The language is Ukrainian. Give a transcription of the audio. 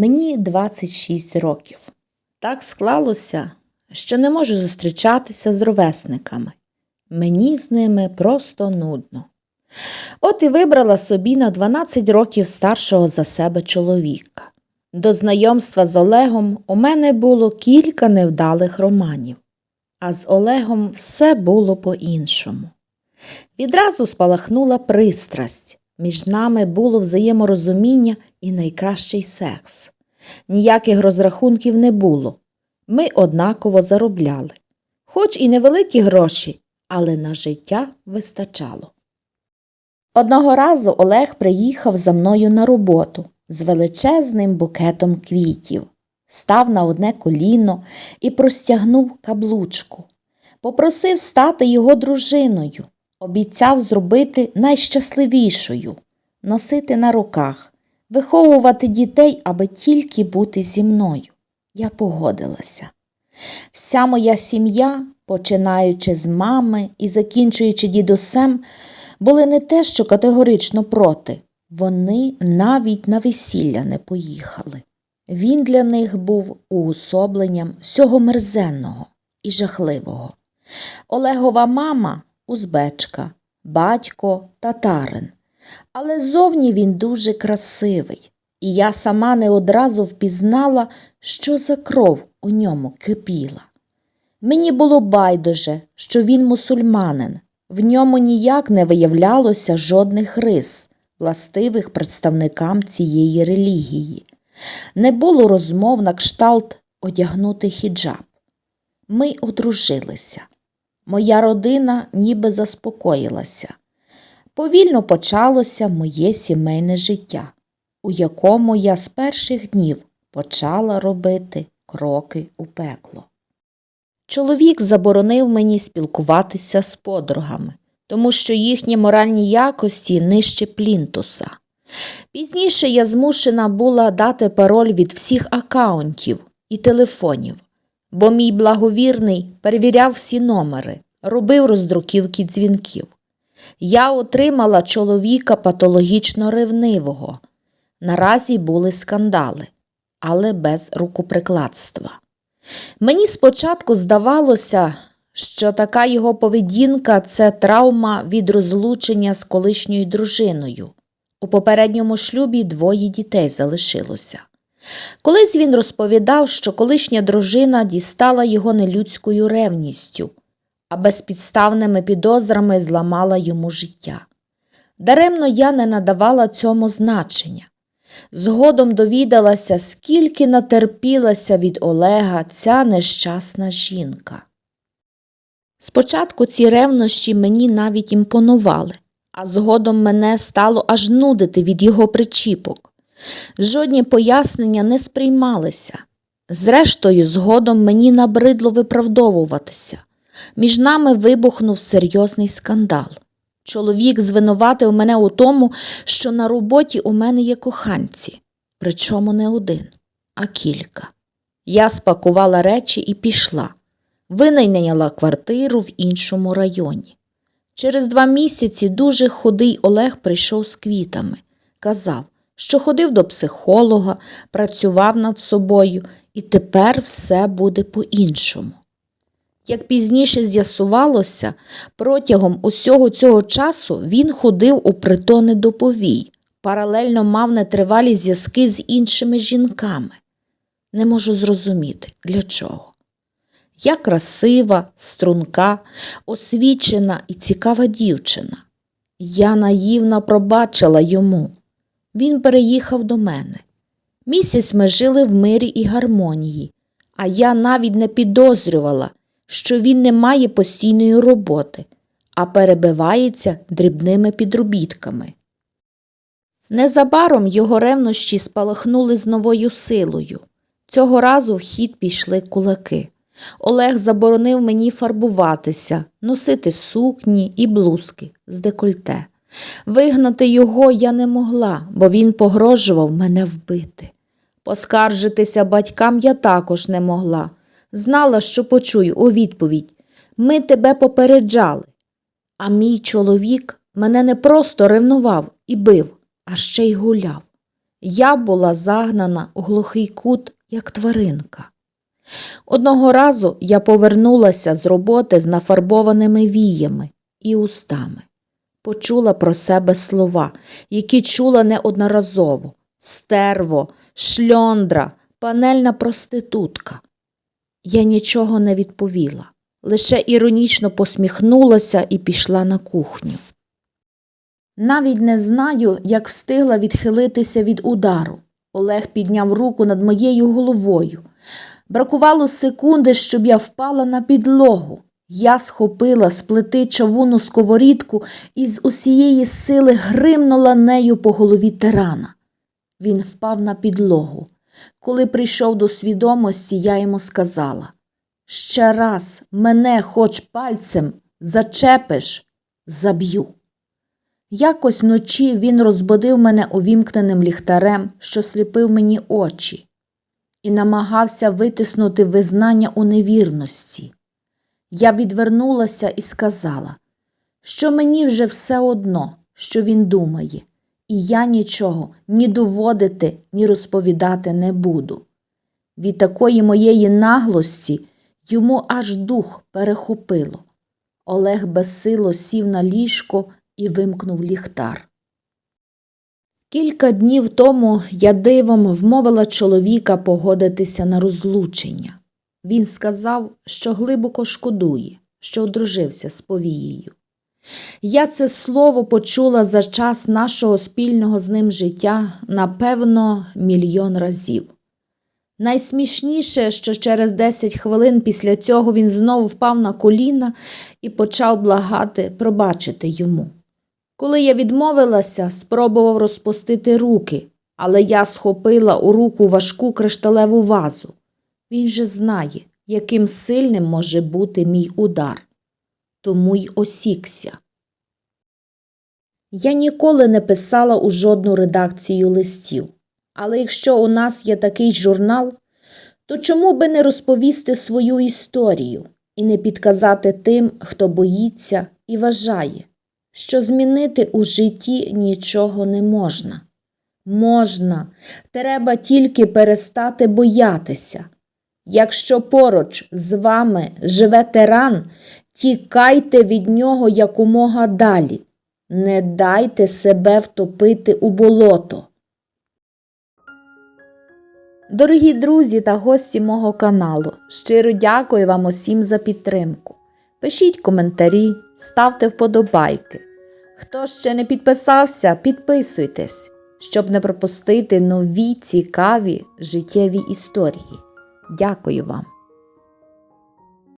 Мені 26 років. Так склалося, що не можу зустрічатися з ровесниками. Мені з ними просто нудно. От і вибрала собі на 12 років старшого за себе чоловіка. До знайомства з Олегом у мене було кілька невдалих романів, а з Олегом все було по-іншому. Відразу спалахнула пристрасть. Між нами було взаєморозуміння і найкращий секс. Ніяких розрахунків не було. Ми однаково заробляли. Хоч і невеликі гроші, але на життя вистачало. Одного разу Олег приїхав за мною на роботу з величезним букетом квітів, став на одне коліно і простягнув каблучку. Попросив стати його дружиною, обіцяв зробити найщасливішою, носити на руках, виховувати дітей, аби тільки бути зі мною. Я погодилася. Вся моя сім'я, починаючи з мами і закінчуючи дідусем, були не те, що категорично проти. Вони навіть на весілля не поїхали. Він для них був уособленням всього мерзенного і жахливого. Олегова мама узбечка, батько татарин. Але зовні він дуже красивий, і я сама не одразу впізнала, що за кров у ньому кипіла. Мені було байдуже, що він мусульманин, в ньому ніяк не виявлялося жодних рис, властивих представникам цієї релігії. Не було розмов на кшталт одягнути хіджаб. Ми одружилися. Моя родина ніби заспокоїлася. Повільно почалося моє сімейне життя, у якому я з перших днів почала робити кроки у пекло. Чоловік заборонив мені спілкуватися з подругами, тому що їхні моральні якості нижче плінтуса. Пізніше я змушена була дати пароль від всіх акаунтів і телефонів, бо мій благовірний перевіряв всі номери, робив роздруківки дзвінків. Я отримала чоловіка патологічно ревнивого. Наразі були скандали, але без рукоприкладства. Мені спочатку здавалося, що така його поведінка це травма від розлучення з колишньою дружиною. У попередньому шлюбі двоє дітей залишилося. Колись він розповідав, що колишня дружина дістала його нелюдською ревністю, а безпідставними підозрами зламала йому життя. Даремно я не надавала цьому значення. Згодом довідалася, скільки натерпілася від Олега ця нещасна жінка. Спочатку ці ревнощі мені навіть імпонували, а згодом мене стало аж нудити від його причіпок. Жодні пояснення не сприймалися. Зрештою, згодом мені набридло виправдовуватися. Між нами вибухнув серйозний скандал. Чоловік звинуватив мене у тому, що на роботі у мене є коханці, причому не один, а кілька. Я спакувала речі і пішла, винайняла квартиру в іншому районі. Через два місяці дуже худий Олег прийшов з квітами, казав, що ходив до психолога, працював над собою, і тепер все буде по-іншому. Як пізніше з'ясувалося, протягом усього цього часу він ходив у притони до повій, паралельно мав нетривалі зв'язки з іншими жінками. Не можу зрозуміти, для чого. Я красива, струнка, освічена і цікава дівчина. Я наївно пробачила йому. Він переїхав до мене. Місяць ми жили в мирі і гармонії, а я навіть не підозрювала, що він не має постійної роботи, а перебивається дрібними підробітками. Незабаром його ревнощі спалахнули з новою силою. Цього разу в хід пішли кулаки. Олег заборонив мені фарбуватися, носити сукні і блузки з декольте. Вигнати його я не могла, бо він погрожував мене вбити. Поскаржитися батькам я також не могла. Знала, що почую у відповідь Ми тебе попереджали. А мій чоловік мене не просто ревнував і бив, а ще й гуляв. Я була загнана у глухий кут, як тваринка. Одного разу я повернулася з роботи з нафарбованими віями і устами. Почула про себе слова, які чула неодноразово стерво, шльондра, панельна проститутка. Я нічого не відповіла, лише іронічно посміхнулася і пішла на кухню. Навіть не знаю, як встигла відхилитися від удару. Олег підняв руку над моєю головою. Бракувало секунди, щоб я впала на підлогу. Я схопила з плити чавуну сковорідку і з усієї сили гримнула нею по голові тирана. Він впав на підлогу. Коли прийшов до свідомості, я йому сказала ще раз мене хоч пальцем зачепиш, заб'ю. Якось вночі він розбудив мене увімкненим ліхтарем, що сліпив мені очі, і намагався витиснути визнання у невірності. Я відвернулася і сказала, що мені вже все одно, що він думає, і я нічого ні доводити, ні розповідати не буду. Від такої моєї наглості йому аж дух перехопило. Олег безсило сів на ліжко і вимкнув ліхтар. Кілька днів тому я дивом вмовила чоловіка погодитися на розлучення. Він сказав, що глибоко шкодує, що одружився з повією. Я це слово почула за час нашого спільного з ним життя, напевно, мільйон разів. Найсмішніше, що через 10 хвилин після цього він знову впав на коліна і почав благати пробачити йому. Коли я відмовилася, спробував розпустити руки, але я схопила у руку важку кришталеву вазу. Він же знає, яким сильним може бути мій удар. Тому й осікся. Я ніколи не писала у жодну редакцію листів, але якщо у нас є такий журнал, то чому би не розповісти свою історію і не підказати тим, хто боїться і вважає, що змінити у житті нічого не можна. Можна, треба тільки перестати боятися. Якщо поруч з вами живе тиран, тікайте від нього якомога далі. Не дайте себе втопити у болото. Дорогі друзі та гості мого каналу, щиро дякую вам усім за підтримку. Пишіть коментарі, ставте вподобайки. Хто ще не підписався, підписуйтесь, щоб не пропустити нові цікаві життєві історії. Дякую вам!